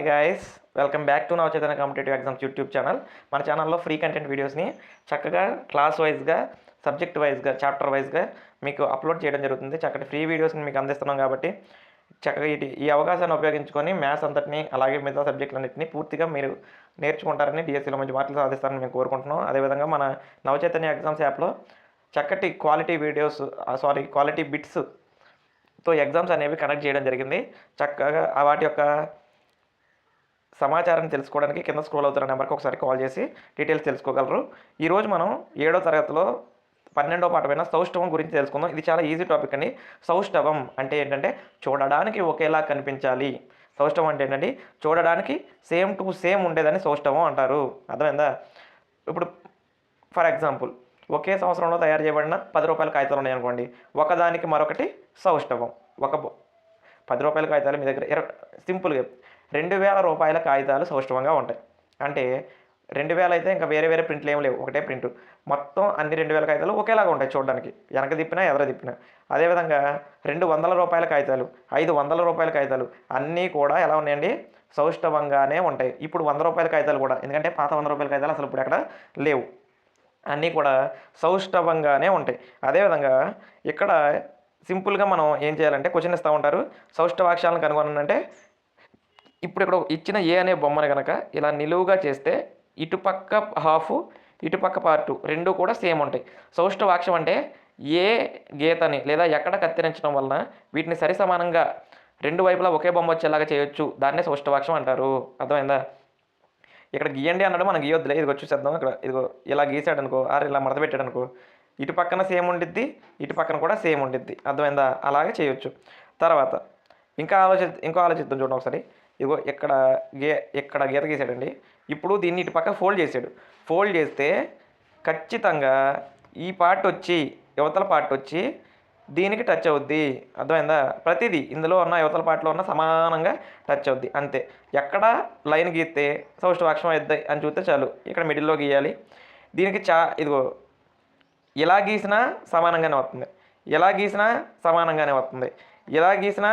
Hi guys welcome back to Navachetana competitive exams YouTube channel మన ఛానల్లో free content వీడియోస్ని చక్కగా క్లాస్ వైజ్గా సబ్జెక్ట్ వైజ్గా చాప్టర్ వైజ్గా మీకు అప్లోడ్ చేయడం జరుగుతుంది. చక్కటి ఫ్రీ వీడియోస్ని మీకు అందిస్తున్నాం కాబట్టి చక్కగా ఇటు ఈ అవకాశాన్ని ఉపయోగించుకొని మ్యాథ్స్ అంతటిని అలాగే మిగతా సబ్జెక్టులన్నింటినీ పూర్తిగా మీరు నేర్చుకుంటారని డిఎస్సీలో మంచి మార్కులు సాధిస్తారని మేము కోరుకుంటున్నాం. అదేవిధంగా మన నవచైతన్య ఎగ్జామ్స్ యాప్లో చక్కటి క్వాలిటీ వీడియోస్ సారీ క్వాలిటీ బిట్స్తో ఎగ్జామ్స్ అనేవి కనెక్ట్ చేయడం జరిగింది. చక్కగా వాటి యొక్క సమాచారం తెలుసుకోవడానికి కింద స్క్రోల్ అవుతున్న నెంబర్కి ఒకసారి కాల్ చేసి డీటెయిల్స్ తెలుసుకోగలరు. ఈరోజు మనం ఏడో తరగతిలో పన్నెండో పాఠమైన సౌష్ఠవం గురించి తెలుసుకుందాం. ఇది చాలా ఈజీ టాపిక్ అండి. సౌష్ఠవం అంటే ఏంటంటే చూడడానికి ఒకేలా కనిపించాలి. సౌష్ఠవం అంటే ఏంటంటే చూడడానికి సేమ్ టు సేమ్ ఉండేదని సౌష్ఠవం అంటారు. అర్థమైందా? ఇప్పుడు ఫర్ ఎగ్జాంపుల్ ఒకే సంవత్సరంలో తయారు చేయబడిన పది రూపాయల కాగితాలు ఉన్నాయనుకోండి ఒకదానికి మరొకటి సౌష్ఠవం ఒక బొ- పది రూపాయల కాగితాలు మీ దగ్గర. ఇరవై సింపుల్గా రెండు వేల రూపాయల కాగితాలు సౌష్ఠవంగా ఉంటాయి. అంటే రెండు వేల అయితే ఇంకా వేరే వేరే ప్రింట్లు ఏమి లేవు. ఒకటే ప్రింట్. మొత్తం అన్ని రెండు వేల కాగితాలు ఒకేలాగా ఉంటాయి చూడడానికి. వెనక తిప్పినా ఎదర తిప్పినా. అదేవిధంగా రెండు వందల రూపాయల కాగితాలు ఐదు వందల రూపాయల కాగితాలు అన్నీ కూడా ఎలా ఉన్నాయండి? సౌష్ఠవంగానే ఉంటాయి. ఇప్పుడు వంద రూపాయల కాగితాలు కూడా ఎందుకంటే పాత వంద రూపాయల కాగితాలు అసలు ఇప్పుడు అక్కడ లేవు. అన్నీ కూడా సౌష్ఠవంగానే ఉంటాయి. అదేవిధంగా ఇక్కడ సింపుల్గా మనం ఏం చేయాలంటే క్వశ్చన్ ఇస్తూ ఉంటారు. సౌష్ఠవాక్షాలను కనుగొనంటే ఇప్పుడు ఇక్కడ ఇచ్చిన ఏ అనే బొమ్మను కనుక ఇలా నిలువుగా చేస్తే ఇటుపక్క హాఫ్ ఇటుపక్క పార్టు రెండు కూడా సేమ్ ఉంటాయి. సౌష్ఠవాక్షం అంటే ఏ గీతని లేదా ఎక్కడ కత్తిరించడం వలన వీటిని సరి సమానంగా రెండు వైపులా ఒకే బొమ్మ వచ్చేలాగా చేయొచ్చు. దాన్నే సౌష్ఠవాక్షం అంటారు. అర్థమైందా? ఇక్కడ గీయండి అన్నాడు మనం గీయొద్దులే. ఇదిగో చూసేద్దాం ఇక్కడ. ఇదిగో ఇలా గీసాడు అనుకో ఆరు ఇలా మడత పెట్టాడు అనుకో ఇటు పక్కన సేమ్ ఉండిద్ది ఇటు పక్కన కూడా సేమ్ ఉండిద్ది. అర్థమైందా? అలాగే చేయొచ్చు. తర్వాత ఇంకా ఆలోచి ఇంకో ఆలోచిద్దాం చూడండి ఒకసారి. ఇదిగో ఇక్కడ గే ఇక్కడ గీత గీసాడండి. ఇప్పుడు దీన్ని ఇటు పక్క ఫోల్డ్ చేసాడు. ఫోల్డ్ చేస్తే ఖచ్చితంగా ఈ పార్ట్ వచ్చి యువతల పార్ట్ వచ్చి దీనికి టచ్ అవుద్ది. అర్థమైందా? ప్రతిదీ ఇందులో ఉన్న యువతల పాటలో ఉన్న సమానంగా టచ్ అవుద్ది. అంతే. ఎక్కడ లైన్ గీస్తే సౌష్ఠవాక్షం అవుద్ది అని చూస్తే చాలు. ఇక్కడ మిడిల్లో గీయాలి. దీనికి చా ఇదిగో ఇలా గీసినా సమానంగానే వస్తుంది. ఎలా గీసినా సమానంగానే వస్తుంది. ఇలా గీసినా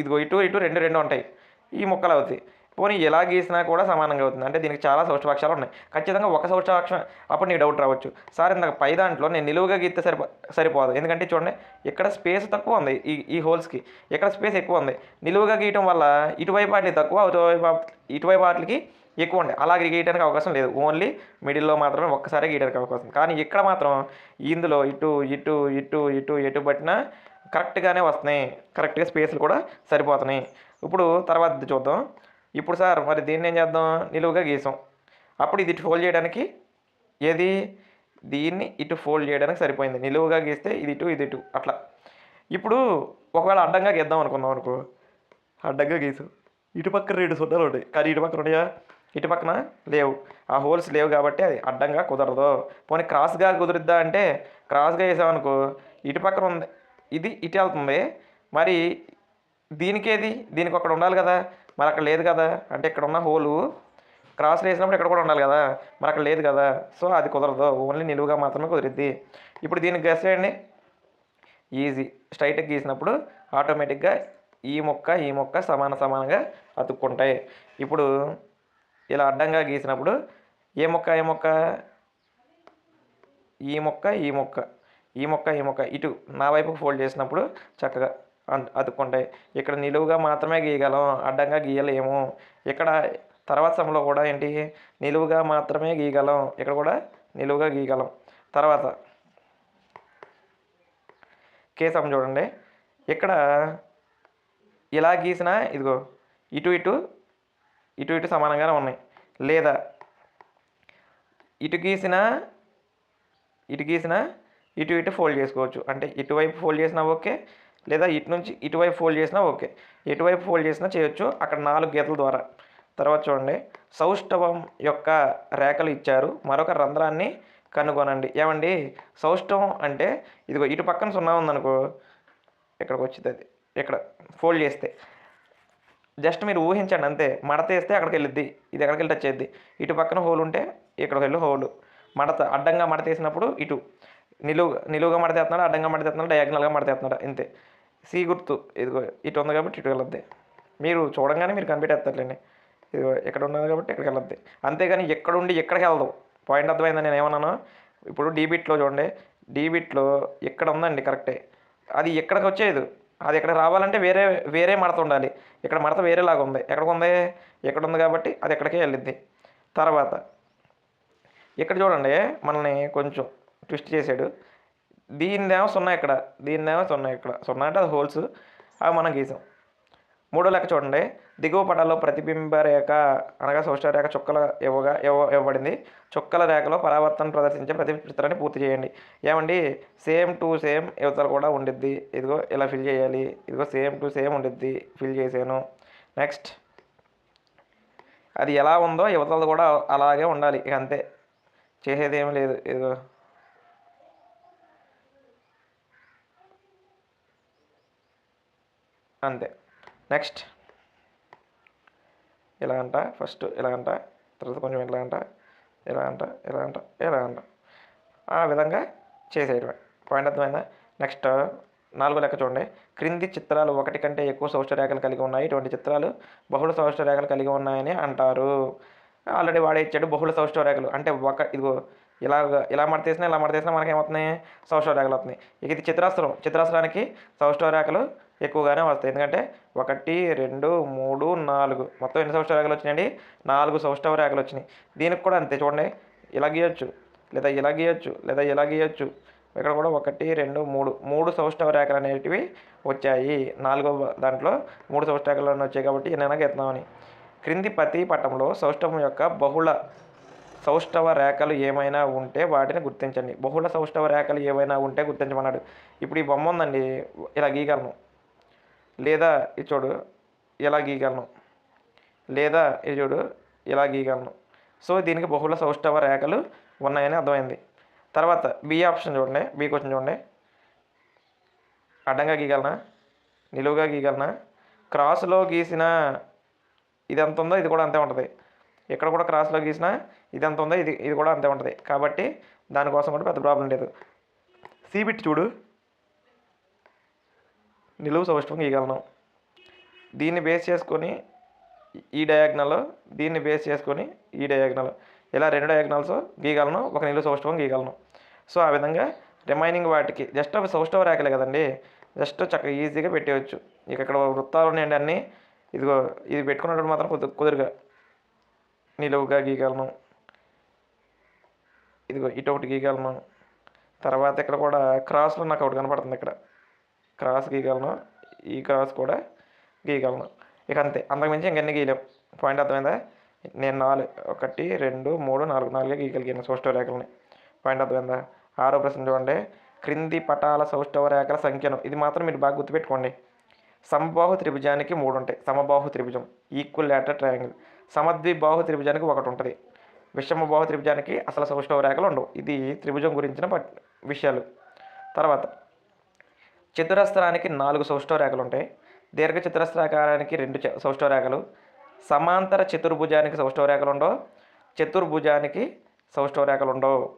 ఇదిగో ఇటు ఇటు రెండు రెండు ఉంటాయి. ఈ మొక్కలు అవుతాయి. పోనీ ఎలా గీసినా కూడా సమానంగా అవుతుంది. అంటే దీనికి చాలా సౌష్ఠవాక్షాలు ఉన్నాయి. ఖచ్చితంగా ఒక సౌష్ఠవాక్షం అప్పుడు నీకు డౌట్ రావచ్చు. సార్ ఇందాక పై దాంట్లో నేను నిలువుగా గీస్తే సరిపో సరిపోదు. ఎందుకంటే చూడండి ఇక్కడ స్పేస్ తక్కువ ఉంది ఈ ఈ హోల్స్కి. ఇక్కడ స్పేస్ ఎక్కువ ఉంది. నిలువుగా గీయటం వల్ల ఇటువైపు వాటికి తక్కువ అటువైపు ఇటువైపు వాటికి ఎక్కువ ఉండే. అలా గీయడానికి అవకాశం లేదు. ఓన్లీ మిడిల్లో మాత్రమే ఒక్కసారి గీయడానికి అవకాశం. కానీ ఇక్కడ మాత్రం ఇందులో ఇటు ఇటు ఇటు ఇటు ఎటు పట్టినా కరెక్ట్గానే వస్తున్నాయి. కరెక్ట్గా స్పేస్లు కూడా సరిపోతున్నాయి. ఇప్పుడు తర్వాత చూద్దాం. ఇప్పుడు సార్ మరి దీన్ని ఏం చేద్దాం? నిలువుగా గీసాం. అప్పుడు ఇది ఇటు ఫోల్డ్ చేయడానికి ఏది? దీన్ని ఇటు ఫోల్డ్ చేయడానికి సరిపోయింది. నిలువుగా గీస్తే ఇది ఇటు ఇది ఇటు అట్లా. ఇప్పుడు ఒకవేళ అడ్డంగా గీద్దాం అనుకుందాం అనుకో. అడ్డంగా గీసు. ఇటు పక్కన రెండు సున్నాలు ఉంటాయి కానీ ఇటు పక్కన ఉన్నాయా? ఇటు పక్కన లేవు. ఆ హోల్స్ లేవు కాబట్టి అది అడ్డంగా కుదరదు. పోనీ క్రాస్గా కుదురుద్దా అంటే క్రాస్గా వేసామనుకో ఇటు పక్కన ఉంది. ఇది ఇటు వెళ్తుంది మరి దీనికేది? దీనికి అక్కడ ఉండాలి కదా. మరి అక్కడ లేదు కదా. అంటే ఇక్కడ ఉన్న హోలు క్రాస్ వేసినప్పుడు ఇక్కడ కూడా ఉండాలి కదా. మరి అక్కడ లేదు కదా. సో అది కుదరదు. ఓన్లీ నిలువుగా మాత్రమే కుదిరిద్ది. ఇప్పుడు దీనికి గెస్ చేయండి. ఈజీ. స్ట్రైట్గా గీసినప్పుడు ఆటోమేటిక్గా ఈ మొక్క ఈ మొక్క సమాన సమానంగా అతుక్కుంటాయి. ఇప్పుడు ఇలా అడ్డంగా గీసినప్పుడు ఏ మొక్క ఏ మొక్క? ఈ మొక్క ఈ మొక్క. ఈ మొక్క ఈ మొక్క ఇటు నా వైపుకు ఫోల్డ్ చేసినప్పుడు చక్కగా అతుక్కుంటాయి. ఇక్కడ నిలువుగా మాత్రమే గీయగలం అడ్డంగా గీయలేము. ఇక్కడ తర్వాత సమయంలో కూడా ఏంటి? నిలువుగా మాత్రమే గీయగలం. ఇక్కడ కూడా నిలువుగా గీయగలం. తర్వాత కేసం చూడండి. ఇక్కడ ఇలా గీసినా ఇదిగో ఇటు ఇటు ఇటు ఇటు సమానంగానే ఉన్నాయి. లేదా ఇటు గీసినా ఇటు గీసినా ఇటు ఇటు ఫోల్డ్ చేసుకోవచ్చు. అంటే ఇటువైపు ఫోల్డ్ చేసినా ఓకే లేదా ఇటు నుంచి ఇటువైపు ఫోల్డ్ చేసినా ఓకే. ఎటువైపు ఫోల్డ్ చేసినా చేయొచ్చు. అక్కడ నాలుగు గీతల ద్వారా. తర్వాత చూడండి. సౌష్ఠవం యొక్క రేఖలు ఇచ్చారు. మరొక రంధ్రాన్ని కనుగొనండి. ఏమండి? సౌష్ఠవం అంటే ఇదిగో ఇటు పక్కన సున్నా ఉందనుకో ఇక్కడికి వచ్చింది అది. ఇక్కడ ఫోల్డ్ చేస్తే. జస్ట్ మీరు ఊహించండి అంతే. మడత వేస్తే అక్కడికి వెళ్ళిద్ది. ఇది ఎక్కడికి వెళ్ళి టచ్ ఇటు పక్కన హోల్ ఉంటే ఇక్కడికి వెళ్ళి హోల్. మడత అడ్డంగా మడత వేసినప్పుడు ఇటు. నిలువు నిలువుగా మడతేస్తున్నాడు అడ్డంగా మడతేస్తున్నాడు డయాగ్నల్గా మడతేస్తున్నాడు అంతే. సి గుర్తు. ఇదిగో ఇటు ఉంది కాబట్టి ఇటు వెళ్ళద్ది మీరు చూడంగానే మీరు కనిపెట్టేస్తారులేండి ఇదిగో ఇక్కడ ఉన్నది కాబట్టి ఇక్కడికి వెళ్ళద్ది అంతేగాని ఎక్కడుండి ఎక్కడికి వెళ్దాం పాయింట్ అర్థమైందని నేను ఏమన్నాను? ఇప్పుడు డీబిట్లో చూడండి. డీబిట్లో ఇక్కడ ఉందండి కరెక్టే? అది ఎక్కడికి వచ్చేది? అది ఇక్కడ రావాలంటే వేరే వేరే మడత ఉండాలి. ఇక్కడ మడత వేరేలాగా ఉంది. ఎక్కడికి ఉంది? ఎక్కడ ఉంది కాబట్టి అది ఎక్కడికే వెళ్ళిద్ది. తర్వాత ఇక్కడ చూడండి మనల్ని కొంచెం ట్విస్ట్ చేశాడు. దీనిదేమో సున్నా ఇక్కడ. దీనిదేమో సున్నా ఇక్కడ. సున్నా అంటే అది హోల్స్. అవి మనం గీసాం. మూడో లెక్క చూడండి. దిగువ పటాల్లో ప్రతిబింబ రేఖ అనగా సౌష్ఠవ రేఖ చుక్కల ఇవ్వగా ఇవ్వ ఇవ్వబడింది. చుక్కల రేఖలో పరావర్తన ప్రదర్శించే ప్రతి చిత్రాన్ని పూర్తి చేయండి. ఏమండి? సేమ్ టు సేమ్ యువతలు కూడా ఉండిద్ది. ఇదిగో ఇలా ఫిల్ చేయాలి. ఇదిగో సేమ్ టు సేమ్ ఉండిద్ది. ఫిల్ చేశాను. నెక్స్ట్. అది ఎలా ఉందో యువతలు కూడా అలాగే ఉండాలి. ఇక అంతే. చేసేది ఏమీ లేదు. ఇదిగో. అంతే. నెక్స్ట్. ఇలా అంట ఫస్ట్ ఇలా అంట తర్వాత కొంచెం ఇలా అంట ఇలా అంట ఇలా అంట ఇలా అంట ఆ విధంగా చేసేయడమే. పాయింట్ అర్థమైందా? నెక్స్ట్ నాలుగో లెక్క చూడండి. క్రింది చిత్రాలు ఒకటి కంటే ఎక్కువ సౌష్ఠ రేఖలు కలిగి ఉన్నాయి. ఇటువంటి చిత్రాలు బహుళ సౌష్ఠ రేఖలు కలిగి ఉన్నాయని అంటారు. ఆల్రెడీ వాడే ఇచ్చాడు బహుళ సౌష్ఠ రేఖలు. అంటే ఒక ఇదిగో ఇలా ఇలా మడతేసినా ఇలా మడతేసినా మనకేమవుతున్నాయి ఏమవుతున్నాయి రేఖలు వస్తున్నాయి. ఇక ఇది చిత్రాస్త్రం. చిత్రాస్త్రానికి సౌష్ఠవ రేఖలు ఎక్కువగానే వస్తాయి. ఎందుకంటే ఒకటి రెండు మూడు నాలుగు. మొత్తం ఎన్ని సౌష్ఠవ రేఖలు వచ్చినాయండి? నాలుగు సౌష్ఠవ రేఖలు వచ్చినాయి. దీనికి కూడా అంతే చూడండి. ఇలా గీయొచ్చు. లేదా ఇలా గీయొచ్చు. లేదా ఇలా గీయొచ్చు. ఇక్కడ కూడా ఒకటి రెండు మూడు. మూడు సౌష్ఠవ రేఖలు అనేటివి వచ్చాయి. నాలుగో దాంట్లో మూడు సౌష్ఠవ రేఖలు వచ్చాయి కాబట్టి ఎన్నైనా గీస్తున్నామని క్రింది ప్రతి పటంలో సౌష్ఠవం యొక్క బహుళ సౌష్ఠవ రేఖలు ఏమైనా ఉంటే వాటిని గుర్తించండి. బహుళ సౌష్ఠవ రేఖలు ఏమైనా ఉంటే గుర్తించమన్నాడు. ఇప్పుడు ఈ బొమ్మ ఉందండి. ఇలా గీయగలను. లేదా ఇది చూడు ఇలా గీయగలను? లేదా ఇది చూడు ఇలా గీయగలను? సో దీనికి బహుళ సౌష్టవ రేఖలు ఉన్నాయని అర్థమైంది. తర్వాత బి ఆప్షన్ చూడండి బి క్వశ్చన్ చూడండి. అడ్డంగా గీయగలనా? నిలువుగా గీయగలనా? క్రాస్లో గీసిన ఇది ఎంత ఉందో ఇది కూడా అంతే ఉంటుంది. ఇక్కడ కూడా క్రాస్లో గీసిన ఇది ఎంత ఉందో ఇది ఇది కూడా అంతే ఉంటుంది. కాబట్టి దానికోసం కూడా పెద్ద ప్రాబ్లం లేదు. సీబిట్ చూడు. నిలువు సౌష్టవం గీయగలను. దీన్ని బేస్ చేసుకొని ఈ డయాగ్నల్ దీన్ని బేస్ చేసుకొని ఈ డయాగ్నల్ ఇలా రెండు డయాగ్నల్స్ గీయగలను ఒక నిలువు సౌష్ఠవం గీయగలను. సో ఆ విధంగా రిమైనింగ్ వాటికి జస్ట్ అవి సౌష్టవ రేఖలే కదండి. జస్ట్ చక్కగా ఈజీగా పెట్టేయచ్చు. ఇక ఇక్కడ వృత్తాలు ఉన్నాయండి అన్నీ. ఇదిగో ఇది పెట్టుకున్నప్పుడు మాత్రం కుదు కుదురుగా నిలువుగా గీయగలను. ఇదిగో ఇటు ఒకటి గీయగలను. తర్వాత ఇక్కడ కూడా క్రాస్లో నాకు ఒకటి కనపడుతుంది ఇక్కడ. క్రాస్ గీయగలను. ఈ క్రాస్ కూడా గీయగలను. ఇక అంతే. అంతకుమించి ఇంకన్నీ గీయలేం. పాయింట్ అర్థమైందా? నేను నాలుగు ఒకటి రెండు మూడు నాలుగు నాలుగే గీయగలిగాను సౌష్ఠవ రేఖలని. పాయింట్ అర్థమైందా? ఆరో ప్రశ్న చూడండి. క్రింది పటాల సౌష్ఠవ రేఖల సంఖ్యను. ఇది మాత్రం మీరు బాగా గుర్తుపెట్టుకోండి. సమబాహు త్రిభుజానికి మూడు ఉంటాయి. సమబాహు త్రిభుజం ఈక్వల్ లేటర్ ట్రయాంగిల్. సమద్విబాహు త్రిభుజానికి ఒకటి ఉంటుంది. విషమబాహు త్రిభుజానికి అసలు సౌష్ఠవ రేఖలు ఉండవు. ఇది త్రిభుజం గురించిన విషయాలు. తర్వాత చతురస్రానికి నాలుగు సౌష్ఠవరేఖలు ఉంటాయి. దీర్ఘ చతురస్రాకారానికి రెండు చ- రేఖలు. సమాంతర చతుర్భుజానికి సౌష్ఠవరేఖలు ఉండవు. చతుర్భుజానికి సౌష్ఠవరేఖలు ఉండవు.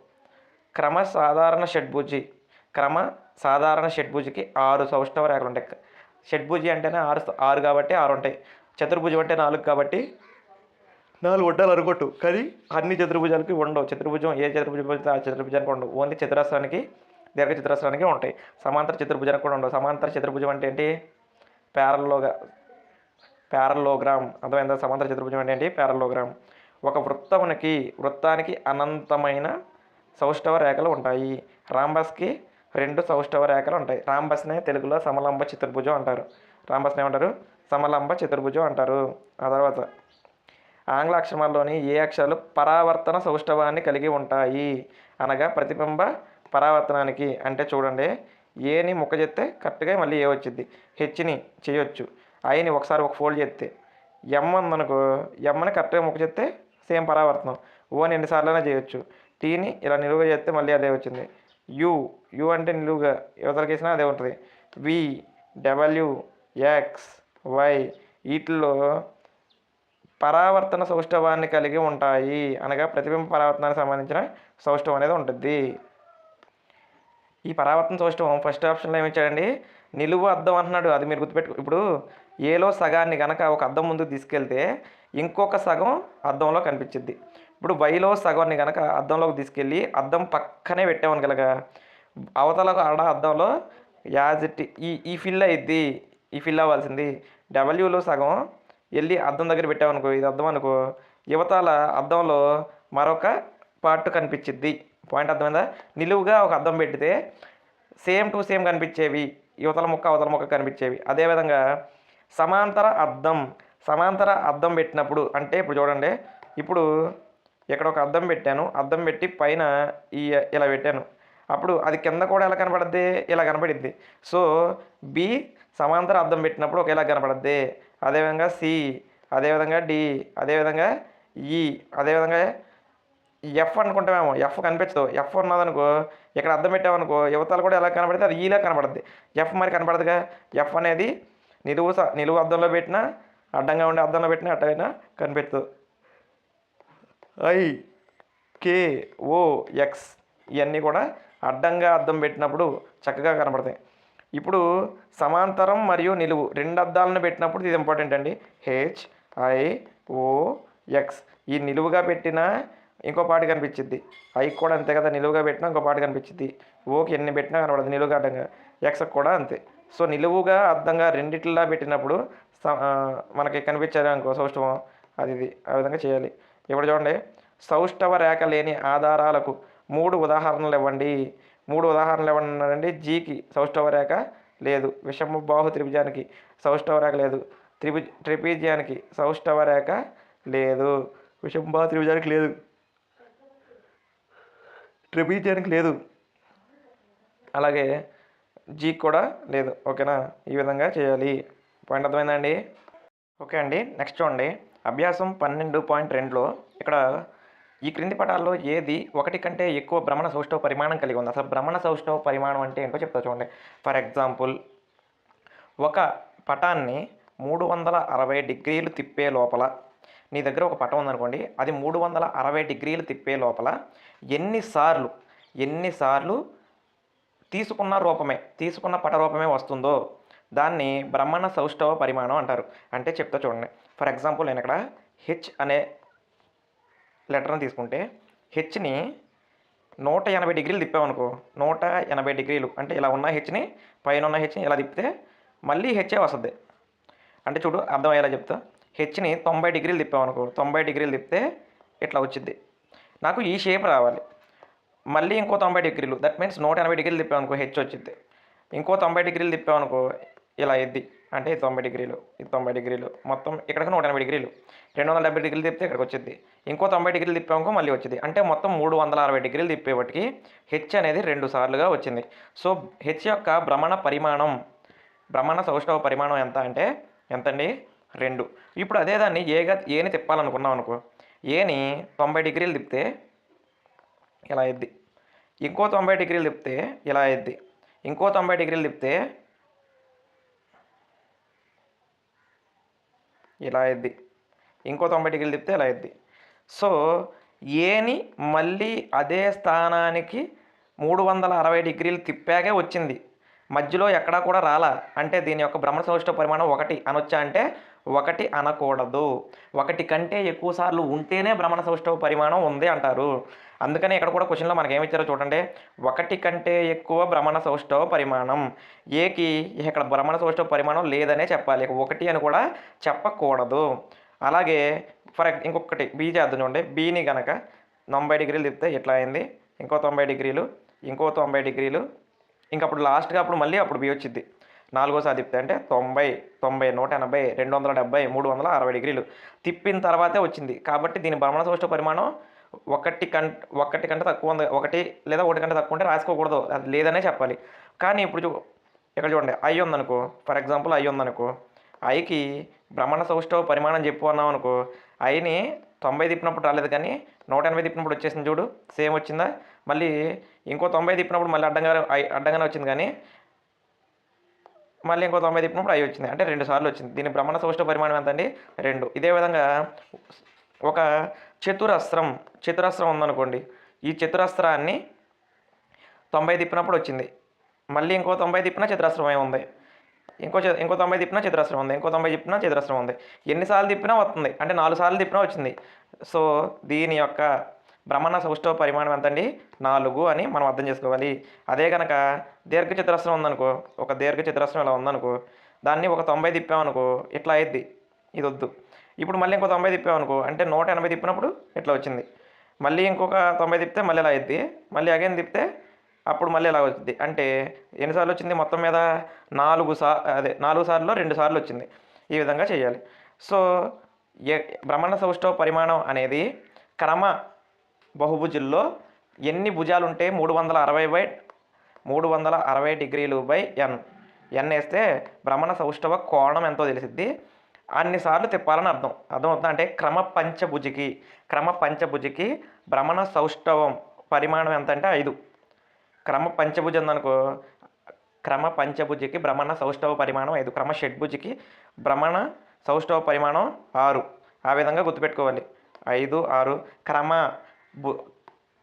క్రమ సాధారణ షడ్భుజి. క్రమ సాధారణ షడ్భుజికి ఆరు సౌష్ఠవ రేఖలు ఉంటాయి. షడ్భుజి అంటేనే ఆరు ఆరు కాబట్టి ఆరు ఉంటాయి. చతుర్భుజం అంటే నాలుగు కాబట్టి నాలుగు ఉండాలి అనుకోట్టు కానీ అన్ని చతుర్భుజాలకి ఉండవు. చతుర్భుజం ఏ చతుర్భుజం ఆ చతుర్భుజానికి ఉండవు. ఓన్లీ చతురస్రానికి దీర్ఘ చతురస్రానికి ఉంటాయి. సమాంతర చతుర్భుజానికి కూడా ఉండవు. సమాంతర చతుర్భుజం అంటే ఏంటి? ప్యారల్లోగా ప్యారల్లోగ్రామ్ అర్థమైందా? సమాంతర చతుర్భుజం అంటే ఏంటి? ప్యారల్లోగ్రామ్ ఒక వృత్తమునికి వృత్తానికి అనంతమైన సౌష్ఠవ రేఖలు ఉంటాయి. రాంబస్కి రెండు సౌష్ఠవ రేఖలు ఉంటాయి. రాంబస్నే తెలుగులో సమలంబ చతుర్భుజం అంటారు. రాంబస్నే ఏమంటారు? సమలంబ చతుర్భుజం అంటారు. ఆ తర్వాత ఆంగ్ల అక్షరాల్లోని ఏ అక్షరాలు పరావర్తన సౌష్ఠవాన్ని కలిగి ఉంటాయి? అనగా ప్రతిబింబ పరావర్తనానికి అంటే చూడండి ఏని ముక్క చెప్తే కరెక్ట్గా మళ్ళీ ఏ వచ్చింది హెచ్ని చేయొచ్చు. ఐని ఒకసారి ఒక ఫోల్డ్ చేస్తే ఎమ్ ఉందనుకో ఎమ్మని కరెక్ట్గా ముక్క చెప్తే సేమ్ పరావర్తనం. ఓని ఎన్నిసార్లైనా చేయొచ్చు. టీని ఇలా నిలువుగా చేస్తే మళ్ళీ అదే వచ్చింది. యు యు అంటే నిలువుగా యువతలకి వేసినా అదే ఉంటుంది. వి డబ్ల్యూ ఎక్స్ వై వీటిల్లో పరావర్తన సౌష్ఠవాన్ని కలిగి ఉంటాయి అనగా ప్రతిబింబ పరావర్తనానికి సంబంధించిన సౌష్ఠవం అనేది ఉంటుంది. ఈ పరావర్తన సౌష్ఠవం ఫస్ట్ ఆప్షన్లో ఏమి ఇచ్చాడండి నిలువు అద్దం అంటున్నాడు. అది మీరు గుర్తుపెట్టుకో ఇప్పుడు ఏలో సగాన్ని కనుక ఒక అద్దం ముందుకు తీసుకెళ్తే ఇంకొక సగం అద్దంలో కనిపించింది ఇప్పుడు వైలో సగాన్ని కనుక అద్దంలోకి తీసుకెళ్ళి అద్దం పక్కనే పెట్టామని కనుక అవతల ఆడ అద్దంలో యాజ్ ఇట్ ఈ ఈ ఫిల్ అయ్యిద్ది ఈ ఫిల్ అవ్వాల్సింది. డబ్ల్యూలో సగం వెళ్ళి అద్దం దగ్గర పెట్టామనుకో ఇది అద్దం అనుకో యువతల అద్దంలో మరొక పార్ట్ కనిపించిద్ది. పాయింట్ అర్థమైందా? నిలువుగా ఒక అద్దం పెడితే సేమ్ టు సేమ్ కనిపించేవి. యువతల ముక్క అవతల ముక్క కనిపించేవి. అదేవిధంగా సమాంతర అద్దం సమాంతర అద్దం పెట్టినప్పుడు అంటే ఇప్పుడు చూడండి ఇప్పుడు ఇక్కడ ఒక అద్దం పెట్టాను. అద్దం పెట్టి పైన ఈ ఇలా పెట్టాను. అప్పుడు అది కింద కూడా ఎలా కనపడద్ది? ఇలా కనపడిద్ది. సో బి సమాంతర అద్దం పెట్టినప్పుడు ఒకేలా కనపడద్ది. అదేవిధంగా సి అదేవిధంగా డి అదేవిధంగా ఈ e, అదేవిధంగా ఎఫ్ అనుకుంటామేమో ఎఫ్ కనిపించదు. ఎఫ్ ఉన్నదనుకో ఇక్కడ అర్థం పెట్టామనుకో యువతలు కూడా ఎలా కనపడితే అది ఈలా కనబడుద్ది. ఎఫ్ మరి కనబడదుగా? ఎఫ్ అనేది నిలువు స- నిలువు అద్దంలో పెట్టినా అడ్డంగా ఉండే అద్దంలో పెట్టినా అట్టయినా కనిపెడుతుంది ఐ కే ఓ ఎక్స్ ఇవన్నీ కూడా అడ్డంగా అద్దం పెట్టినప్పుడు చక్కగా కనబడతాయి. ఇప్పుడు సమాంతరం మరియు నిలువు రెండు అద్దాలను పెట్టినప్పుడు ఇది ఇంపార్టెంట్ అండి. హెచ్ ఐ ఓ ఎక్స్ ఈ నిలువుగా పెట్టిన ఇంకో పాటి కనిపించింది ఐకి కూడా అంతే కదా నిలువుగా పెట్టినా ఇంకో పాటి కనిపించింది ఓకి ఎన్ని పెట్టినా కనబడదు నిలువుగా అడ్డంగా. ఎక్స్కి కూడా అంతే. సో నిలువుగా అద్దంగా రెండిట్లా పెట్టినప్పుడు స- మనకి కనిపించేది అనుకో సౌష్ఠవం. అది ఇది ఆ విధంగా చేయాలి. ఇప్పుడు చూడండి. సౌష్ఠవ రేఖ లేని ఆధారాలకు మూడు ఉదాహరణలు ఇవ్వండి. మూడు ఉదాహరణలు ఇవ్వండి జీకి సౌష్ఠవ రేఖ లేదు. విషమ బాహు త్రిభుజానికి సౌష్ఠవ రేఖ లేదు. త్రిభుజ ట్రిపీజియానికి సౌష్ఠవ రేఖ లేదు. విషమ బాహు త్రిభుజానికి లేదు. ట్రిపీజియానికి లేదు. అలాగే జీ కూడా లేదు. ఓకేనా? ఈ విధంగా చేయాలి. పాయింట్ అర్థమైందండి? ఓకే అండి. నెక్స్ట్ చూడండి. అభ్యాసం పన్నెండు పాయింట్ రెండులో ఇక్కడ ఈ క్రింది పటాల్లో ఏది ఒకటి కంటే ఎక్కువ భ్రమణ సౌష్ఠవ పరిమాణం కలిగి ఉంది? అసలు భ్రమణ సౌష్ఠవ పరిమాణం అంటే ఏంటో చెప్తా చూడండి. ఫర్ ఎగ్జాంపుల్ ఒక పటాన్ని మూడు వందల అరవై డిగ్రీలు తిప్పే లోపల నీ దగ్గర ఒక పటం ఉందనుకోండి అది మూడు వందల అరవై డిగ్రీలు తిప్పే లోపల ఎన్నిసార్లు ఎన్నిసార్లు తీసుకున్న రూపమే తీసుకున్న పట రూపమే వస్తుందో దాన్ని బ్రహ్మణ సౌష్ఠవ పరిమాణం అంటారు. అంటే చెప్తా చూడండి. ఫర్ ఎగ్జాంపుల్ నేను ఇక్కడ హెచ్ అనే లెటర్ని తీసుకుంటే హెచ్ని నూట ఎనభై డిగ్రీలు తిప్పామనుకో నూట ఎనభై డిగ్రీలు అంటే ఇలా ఉన్న హెచ్ని పైన ఉన్న హెచ్ని ఇలా తిప్పితే మళ్ళీ హెచ్ఏ వస్తుంది. అంటే చూడు అర్థమయ్యేలా చెప్తా. హెచ్ని తొంభై డిగ్రీలు తిప్పామనుకో తొంభై డిగ్రీలు తిప్పితే ఇట్లా వచ్చింది నాకు ఈ షేప్ రావాలి. మళ్ళీ ఇంకో తొంభై డిగ్రీలు దట్ మీన్స్ నూట ఎనభై డిగ్రీలు తిప్పామనుకో హెచ్ వచ్చింది ఇంకో తొంభై డిగ్రీలు తిప్పామనుకో ఇలా ఎద్ది అంటే ఇది తొంభై డిగ్రీలు ఇది తొంభై డిగ్రీలు మొత్తం ఇక్కడికి నూట ఎనభై డిగ్రీలు. రెండు వందల డెబ్బై డిగ్రీలు తిప్పితే ఇక్కడికి వచ్చింది ఇంకో తొంభై డిగ్రీలు తిప్పామనుకో మళ్ళీ వచ్చింది అంటే మొత్తం మూడు వందల అరవై డిగ్రీలు తిప్పేపటికి హెచ్ అనేది రెండు సార్లుగా వచ్చింది. సో హెచ్ యొక్క భ్రమణ పరిమాణం భ్రమణ సౌష్ఠవ పరిమాణం ఎంత అంటే ఎంతండి? రెండు. ఇప్పుడు అదే దాన్ని ఏగా ఏని తిప్పాలనుకున్నాం అనుకో ఏని తొంభై డిగ్రీలు తిప్పితే ఇలా అయ్యిద్ది ఇంకో తొంభై డిగ్రీలు తిప్పితే ఇలా అయ్యిద్ది ఇంకో తొంభై డిగ్రీలు తిప్పితే ఇలా అయ్యిద్ది ఇంకో తొంభై డిగ్రీలు తిప్పితే ఇలా అయ్యిద్ది సో ఏని మళ్ళీ అదే స్థానానికి మూడు వందల అరవై డిగ్రీలు తిప్పాకే వచ్చింది. మధ్యలో ఎక్కడా కూడా రాలా. అంటే దీని యొక్క భ్రమణ సౌష్ఠ పరిమాణం ఒకటి అనొచ్చా అంటే ఒకటి అనకూడదు. ఒకటి కంటే ఎక్కువసార్లు ఉంటేనే భ్రమణ సౌష్ఠవ పరిమాణం ఉంది అంటారు. అందుకని ఇక్కడ కూడా క్వశ్చన్లో మనకి ఏమి ఇచ్చారో చూడండి. ఒకటి కంటే ఎక్కువ భ్రమణ సౌష్ఠవ పరిమాణం. ఏకి? ఇక్కడ భ్రమణ సౌష్ఠవ పరిమాణం లేదనే చెప్పాలి. ఒకటి అని కూడా చెప్పకూడదు. అలాగే ఫర్ ఇంకొకటి బీ చేద్దాం చూడండి. బీని కనుక తొంభై డిగ్రీలు తిప్పితే ఇట్లా అయింది? ఇంకో తొంభై డిగ్రీలు ఇంకో తొంభై డిగ్రీలు ఇంక అప్పుడు లాస్ట్గా అప్పుడు మళ్ళీ అప్పుడు బి వచ్చింది నాలుగోసారి తిప్పితే అంటే తొంభై తొంభై నూట ఎనభై రెండు వందల డెబ్బై మూడు వందల అరవై డిగ్రీలు తిప్పిన తర్వాతే వచ్చింది. కాబట్టి దీని భ్రమణ సౌష్ఠవ పరిమాణం ఒకటి కంట ఒకటి కంటే తక్కువ ఉంది. ఒకటి లేదా ఒకటి కంటే తక్కువ ఉంటే రాసుకోకూడదు. అది లేదనే చెప్పాలి. కానీ ఇప్పుడు ఇక్కడ చూడండి. ఐ ఉందనుకో ఫర్ ఎగ్జాంపుల్ ఐ ఉందనుకో ఐకి భ్రమణ సౌష్ఠవ పరిమాణం చెప్పు అన్నాం అనుకో ఐని తొంభై తిప్పినప్పుడు రాలేదు కానీ నూట ఎనభై తిప్పినప్పుడు వచ్చేసింది చూడు. సేమ్ వచ్చిందా? మళ్ళీ ఇంకో తొంభై తిప్పినప్పుడు మళ్ళీ అడ్డంగా అడ్డంగానే వచ్చింది కానీ మళ్ళీ ఇంకో తొంభై తిప్పినప్పుడు ఐ వచ్చింది. అంటే రెండు సార్లు వచ్చింది. దీని భ్రమణ సౌష్ఠవ పరిమాణం ఎంతండి? రెండు. ఇదే విధంగా ఒక చతురస్త్రం చతురస్త్రం ఉందనుకోండి. ఈ చతురస్త్రాన్ని తొంభై తిప్పినప్పుడు వచ్చింది. మళ్ళీ ఇంకో తొంభై తిప్పినా చతురస్రమే ఉంది? ఇంకో ఇంకో తొంభై తిప్పినా చతురస్రం ఉంది. ఇంకో తొంభై తిప్పినా చతురస్రం ఉంది. ఎన్నిసార్లు తిప్పినా వస్తుంది. అంటే నాలుగు సార్లు తిప్పినా వచ్చింది. సో దీని యొక్క బ్రహ్మణ సౌష్ఠవ పరిమాణం ఎంత అండి నాలుగు అని మనం అర్థం చేసుకోవాలి. అదే కనుక దీర్ఘచతురస్రం ఉందనుకో ఒక దీర్ఘచతురస్రం ఇలా ఉందనుకో దాన్ని ఒక తొంభై తిప్పామనుకో ఇట్లా అయ్యిద్ది ఇది వద్దు. ఇప్పుడు మళ్ళీ ఇంకో తొంభై తిప్పామనుకో అంటే నూట ఎనభై తిప్పినప్పుడు ఇట్లా వచ్చింది. మళ్ళీ ఇంకొక తొంభై తిప్పితే మళ్ళీ ఇలా అయ్యిద్ది మళ్ళీ అగైన్ తిప్పితే అప్పుడు మళ్ళీ ఇలా వచ్చింది. అంటే ఎన్నిసార్లు వచ్చింది? మొత్తం మీద నాలుగు సా అదే నాలుగు సార్లు రెండు సార్లు వచ్చింది. ఈ విధంగా చేయాలి. సో ఏ సౌష్ఠవ పరిమాణం అనేది క్రమ బహుభుజుల్లో ఎన్ని భుజాలు ఉంటే మూడు వందల అరవై బై మూడు వందల అరవై డిగ్రీలు బై ఎన్. ఎన్ వేస్తే భ్రమణ సౌష్ఠవ కోణం ఎంతో తెలిసిద్ది. అన్నిసార్లు తిప్పాలని అర్థం. అర్థమవుతుంది అంటే క్రమ పంచభుజికి క్రమ పంచభుజికి భ్రమణ సౌష్ఠవం పరిమాణం ఎంత అంటే ఐదు. క్రమ పంచభుజి ఉందనుకో క్రమ పంచభుజికి భ్రమణ సౌష్ఠవ పరిమాణం ఐదు. క్రమ షడ్భుజికి భ్రమణ సౌష్ఠవ పరిమాణం ఆరు. ఆ విధంగా గుర్తుపెట్టుకోవాలి. ఐదు ఆరు. క్రమ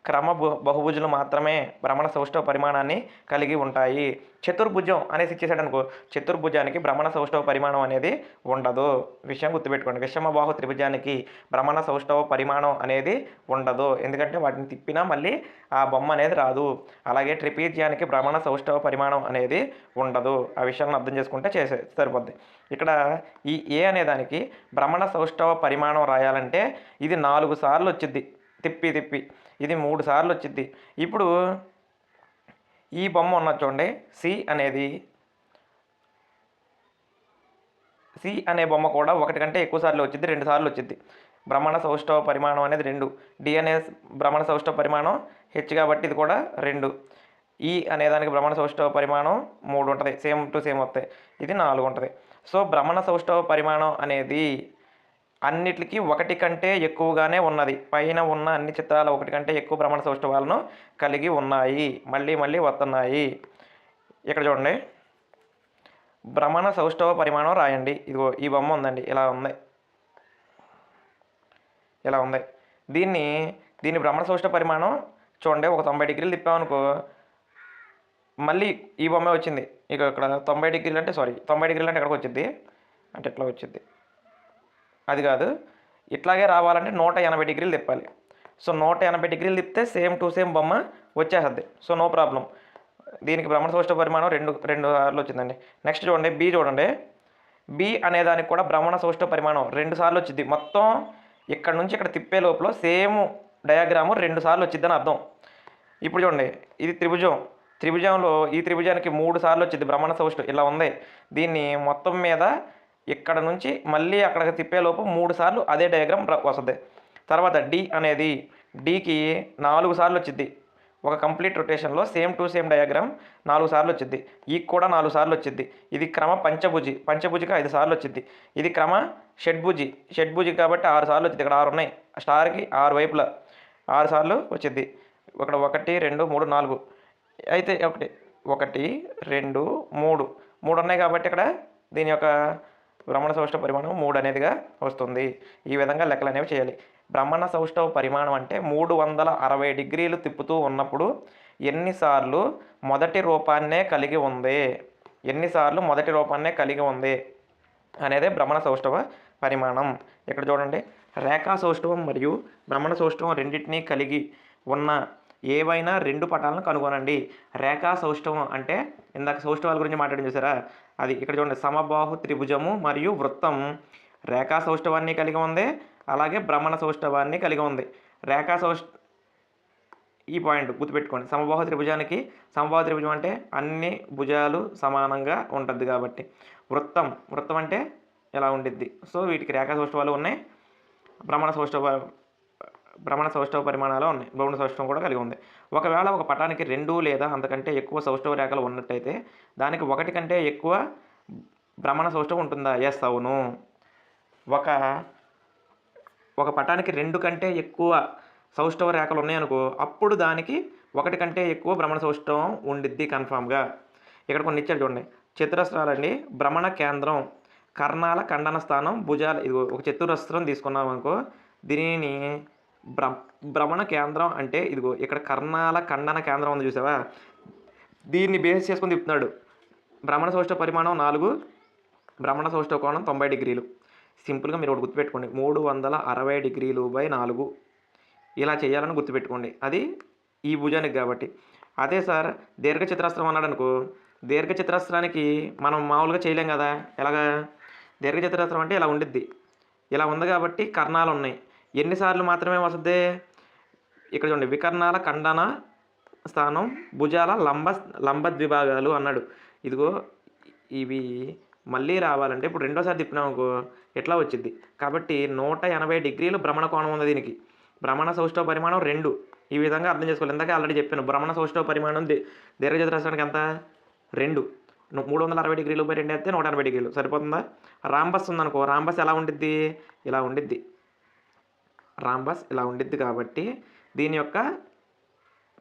క్రమ బహుభుజులు మాత్రమే భ్రమణ సౌష్ఠవ పరిమాణాన్ని కలిగి ఉంటాయి. చతుర్భుజం అనేసి ఇచ్చేసాడు అనుకో చతుర్భుజానికి భ్రమణ సౌష్ఠవ పరిమాణం అనేది ఉండదు. విషయం గుర్తుపెట్టుకోండి. విషమబాహు త్రిభుజానికి భ్రమణ సౌష్ఠవ పరిమాణం అనేది ఉండదు. ఎందుకంటే వాటిని తిప్పినా మళ్ళీ ఆ బొమ్మ అనేది రాదు. అలాగే ట్రిపీజియానికి భ్రమణ సౌష్ఠవ పరిమాణం అనేది ఉండదు. ఆ విషయాలను అర్థం చేసుకుంటే చేసే సరిపోద్ది. ఇక్కడ ఈ ఏ అనే దానికి భ్రమణ సౌష్ఠవ పరిమాణం రాయాలంటే ఇది నాలుగు సార్లు వచ్చింది తిప్పి తిప్పి. ఇది మూడు సార్లు వచ్చింది ఇప్పుడు ఈ బొమ్మ ఉన్న చూడండి. సి అనేది సి అనే బొమ్మ కూడా ఒకటి కంటే ఎక్కువ సార్లు వచ్చింది రెండు సార్లు వచ్చింది భ్రమణ సౌష్ఠవ పరిమాణం అనేది రెండు. డి అనే భ్రమణ సౌష్ఠవ పరిమాణం హెచ్ కాబట్టి ఇది కూడా రెండు. ఈ అనే దానికి భ్రమణ సౌష్ఠవ పరిమాణం మూడు ఉంటుంది. సేమ్ టు సేమ్ వస్తాయి. ఇది నాలుగు ఉంటుంది. సో భ్రమణ సౌష్ఠవ పరిమాణం అనేది అన్నిటికీ ఒకటి కంటే ఎక్కువగానే ఉన్నది. పైన ఉన్న అన్ని చిత్రాలు ఒకటి కంటే ఎక్కువ భ్రమణ సౌష్ఠవాలను కలిగి ఉన్నాయి. మళ్ళీ మళ్ళీ వస్తున్నాయి. ఇక్కడ చూడండి. భ్రమణ సౌష్ఠవ పరిమాణం రాయండి. ఇదిగో ఈ బొమ్మ ఉందండి. ఇలా ఉంది. ఇలా ఉంది. దీన్ని దీని భ్రమణ సౌష్ఠవ పరిమాణం చూడండి. ఒక తొంభై డిగ్రీలు తిప్పామనుకో మళ్ళీ ఈ బొమ్మ వచ్చింది. ఇక ఇక్కడ తొంభై డిగ్రీలు అంటే సారీ తొంభై డిగ్రీలు అంటే ఎక్కడికి వచ్చింది అంటే ఇట్లా వచ్చింది అది కాదు. ఇట్లాగే రావాలంటే నూట ఎనభై డిగ్రీలు తిప్పాలి. సో నూట ఎనభై డిగ్రీలు తిప్పితే సేమ్ టు సేమ్ బొమ్మ వచ్చేస్తుంది. So no problem. దీనికి భ్రమణ సౌష్ఠవ పరిమాణం రెండు రెండు సార్లు వచ్చిందండి. నెక్స్ట్ చూడండి బి చూడండి. బి అనే దానికి కూడా భ్రమణ సౌష్ఠ పరిమాణం రెండు సార్లు వచ్చింది మొత్తం ఇక్కడ నుంచి ఇక్కడ తిప్పే లోపల సేమ్ డయాగ్రాము రెండు సార్లు వచ్చిందని అర్థం. ఇప్పుడు చూడండి ఇది త్రిభుజం. త్రిభుజంలో ఈ త్రిభుజానికి మూడు సార్లు వచ్చింది భ్రమణ సౌష్ఠవం ఇలా ఉంది. దీన్ని మొత్తం మీద ఇక్కడ నుంచి మళ్ళీ అక్కడికి తిప్పేలోపు మూడు సార్లు అదే డయాగ్రామ్ వస్తుంది. తర్వాత డి అనేది డికి నాలుగు సార్లు వచ్చింది ఒక కంప్లీట్ రొటేషన్లో సేమ్ టు సేమ్ డయాగ్రామ్ నాలుగు సార్లు వచ్చింది ఈ e కూడా నాలుగు సార్లు వచ్చింది ఇది క్రమ పంచభుజి. పంచభుజికి ఐదు సార్లు వచ్చింది ఇది క్రమ షడ్భుజి. షడ్భుజి కాబట్టి ఆరు సార్లు వచ్చింది ఇక్కడ ఆరు ఉన్నాయి. స్టార్కి ఆరు వైపులా ఆరు సార్లు వచ్చింది ఇక్కడ ఒకటి రెండు మూడు నాలుగు. అయితే ఒకటి ఒకటి రెండు మూడు. మూడు ఉన్నాయి కాబట్టి ఇక్కడ దీని యొక్క భ్రమణ సౌష్ఠవ పరిమాణం మూడు అనేదిగా వస్తుంది. ఈ విధంగా లెక్కలు అనేవి చేయాలి. భ్రమణ సౌష్ఠవ పరిమాణం అంటే మూడు వందల అరవై డిగ్రీలు తిప్పుతూ ఉన్నప్పుడు ఎన్నిసార్లు మొదటి రూపాన్నే కలిగి ఉంది? ఎన్నిసార్లు మొదటి రూపాన్నే కలిగి ఉంది? అనేదే భ్రమణ సౌష్ఠవ పరిమాణం. ఇక్కడ చూడండి. రేఖా సౌష్ఠవం మరియు భ్రమణ సౌష్ఠవం రెండింటినీ కలిగి ఉన్న ఏవైనా రెండు పటాలను కనుగొనండి. రేఖా సౌష్ఠవం అంటే ఇందాక సౌష్ఠవాల గురించి మాట్లాడి చూసారా? అది ఇక్కడ చూడండి సమబాహు త్రిభుజము మరియు వృత్తం. రేఖా సౌష్ఠవాన్ని కలిగి ఉంది అలాగే భ్రమణ సౌష్ఠవాన్ని కలిగి ఉంది. రేఖా సౌష్ఠ ఈ పాయింట్ గుర్తుపెట్టుకోండి సమబాహు త్రిభుజానికి సమబాహు త్రిభుజం అంటే అన్ని భుజాలు సమానంగా ఉంటుంది కాబట్టి. వృత్తం వృత్తం అంటే ఎలా ఉండిద్ది? సో వీటికి రేఖా సౌష్ఠవాలు ఉన్నాయి భ్రమణ సౌష్ఠవ భ్రమణ సౌష్ఠవ పరిమాణాలు ఉన్నాయి భ్రమణ సౌష్ఠవం కూడా కలిగి ఉంది. ఒకవేళ ఒక పటానికి రెండు లేదా అంతకంటే ఎక్కువ సౌష్ఠవ రేఖలు ఉన్నట్టయితే దానికి ఒకటి కంటే ఎక్కువ భ్రమణ సౌష్ఠవం ఉంటుందా? ఎస్ అవును. ఒక ఒక పటానికి రెండు కంటే ఎక్కువ సౌష్ఠవ రేఖలు ఉన్నాయనుకో అప్పుడు దానికి ఒకటి కంటే ఎక్కువ భ్రమణ సౌష్ఠవం ఉండిద్ది కన్ఫామ్గా. ఇక్కడ కొన్ని ఇచ్చారు చూడండి. చతురస్రాలండి భ్రమణ కేంద్రం కర్ణాల ఖండన స్థానం భుజాల ఇది ఒక చతురస్రం తీసుకున్నాం అనుకో దీనిని భ్ర భ్రమణ కేంద్రం అంటే ఇదిగో ఇక్కడ కర్ణాల ఖండన కేంద్రం ఉంది చూసావా? దీన్ని బేస్ చేసుకొని తిప్పుతున్నాడు. భ్రమణ సౌష్ఠ పరిమాణం నాలుగు భ్రమణ సౌష్ఠ కోణం తొంభై డిగ్రీలు. సింపుల్గా మీరు ఒకటి గుర్తుపెట్టుకోండి. మూడు వందల అరవై డిగ్రీలు బై నాలుగు. ఇలా చేయాలని గుర్తుపెట్టుకోండి. అది ఈ భుజానికి కాబట్టి. అదే సార్ దీర్ఘ చిత్రాస్త్రం అన్నాడు అనుకో. దీర్ఘ చిత్రాస్త్రానికి మనం మామూలుగా చేయలేం కదా? ఎలాగా? దీర్ఘ చిత్రాస్త్రం అంటే ఇలా ఉండిద్ది. ఇలా ఉంది కాబట్టి కర్ణాలు ఉన్నాయి. ఎన్నిసార్లు మాత్రమే వస్తుంది ఇక్కడ చూడండి వికర్ణాల ఖండన స్థానం భుజాల లంబ లంబ ద్విభాగాలు అన్నాడు. ఇదిగో ఇవి మళ్ళీ రావాలంటే ఇప్పుడు రెండోసారి తిప్పినామనుకో ఎట్లా వచ్చింది కాబట్టి నూట ఎనభై డిగ్రీలు భ్రమణ కోణం ఉంది దీనికి. భ్రమణ సౌష్ఠవ పరిమాణం రెండు. ఈ విధంగా అర్థం చేసుకోవాలి. ఇందాక ఆల్రెడీ చెప్పాను. భ్రమణ సౌష్ఠవ పరిమాణం దీర్ఘచతురస్రానికి ఎంత? రెండు. మూడు వందల అరవై డిగ్రీలు బై రెండు అయితే నూట ఎనభై డిగ్రీలు. సరిపోతుందా? రాంబస్ ఉందనుకో రాంబస్ ఎలా ఉండిద్ది? ఇలా ఉండిద్ది. రాంబస్ ఇలా ఉండిద్ది కాబట్టి దీని యొక్క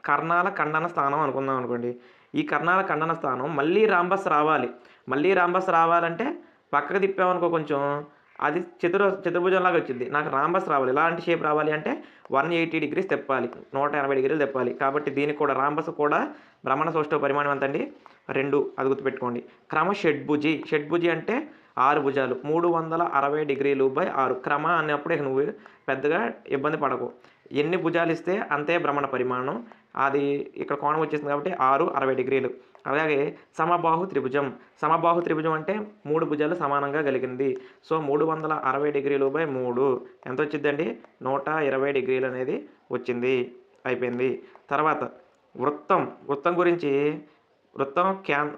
కర్ణాల ఖండన స్థానం అనుకుందాం అనుకోండి. ఈ కర్ణాల ఖండన స్థానం మళ్ళీ రాంబస్ రావాలి. మళ్ళీ రాంబస్ రావాలంటే పక్కకు తిప్పామనుకో కొంచెం అది చతుర చతుర్భుజంలాగా వచ్చింది. నాకు రాంబస్ రావాలి. ఎలాంటి షేప్ రావాలి అంటే వన్ ఎయిటీ డిగ్రీస్ తెప్పాలి. నూట ఎనభై డిగ్రీలు తెప్పాలి. కాబట్టి దీనికి కూడా రాంబస్ కూడా భ్రమణ సౌష్ఠవ పరిమాణం ఎంత అండి రెండు. అది గుర్తుపెట్టుకోండి. క్రమ షడ్భుజి షడ్భుజి అంటే ఆరు భుజాలు. మూడు వందల అరవై డిగ్రీలు బై ఆరు. క్రమ అన్నప్పుడు ఇక నువ్వు పెద్దగా ఇబ్బంది పడకు. ఎన్ని భుజాలు ఇస్తే అంతే భ్రమణ పరిమాణం. అది ఇక్కడ కోణం వచ్చేసింది కాబట్టి ఆరు అరవై డిగ్రీలు. అలాగే సమబాహు త్రిభుజం. సమబాహు త్రిభుజం అంటే మూడు భుజాలు సమానంగా కలిగింది. సో మూడు వందల అరవై డిగ్రీలు బై మూడు. ఎంత వచ్చిందండి? నూట ఇరవై డిగ్రీలు అనేది వచ్చింది. అయిపోయింది. తర్వాత వృత్తం. వృత్తం గురించి వృత్తం క్యాన్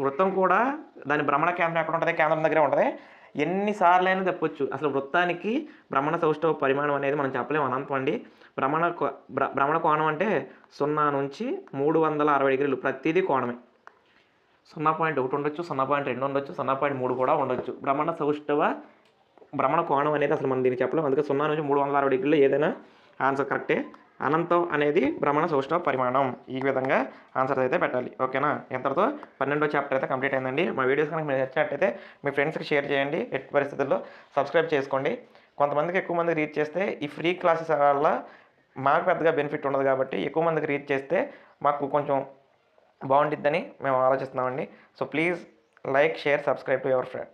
వృత్తం కూడా దాని భ్రమణ కేంద్రం ఎక్కడ ఉంటుంది? కేంద్రం దగ్గరే ఉంటుంది. ఎన్నిసార్లు అయినా చెప్పొచ్చు. అసలు వృత్తానికి భ్రమణ సౌష్ఠవ పరిమాణం అనేది మనం చెప్పలేము అనంతం అండి. భ్రమణ కో- భ్రమణ కోణం అంటే సున్నా నుంచి మూడు వందల అరవై డిగ్రీలు ప్రతిదీ కోణమే. సున్నా పాయింట్ ఒకటి ఉండొచ్చు సున్నా పాయింట్ రెండు ఉండొచ్చు సున్నా పాయింట్ మూడు కూడా ఉండొచ్చు. భ్రమణ సౌష్ఠవ భ్రమణ కోణం అనేది అసలు మనం దీన్ని చెప్పలేము అందుకే సున్నా నుంచి మూడు వందల అరవై డిగ్రీలు ఏదైనా ఆన్సర్ కరెక్టే. అనంతం అనేది భ్రమణ సౌష్ఠవ పరిమాణం. ఈ విధంగా ఆన్సర్స్ అయితే పెట్టాలి. ఓకేనా ఇంతటితో పన్నెండో చాప్టర్ అయితే కంప్లీట్ అయిందండి. మా వీడియోస్ కనుక మీరు నచ్చినట్టయితే మీ ఫ్రెండ్స్కి షేర్ చేయండి. ఎట్టి పరిస్థితుల్లో సబ్స్క్రైబ్ చేసుకోండి. కొంతమందికి ఎక్కువ మంది రీచ్ చేస్తే ఈ ఫ్రీ క్లాసెస్ వల్ల మాకు పెద్దగా బెనిఫిట్ ఉండదు కాబట్టి ఎక్కువ మందికి రీచ్ చేస్తే మాకు కొంచెం బాగుంటుందని మేము ఆలోచిస్తున్నామండి. So please like share subscribe to your friend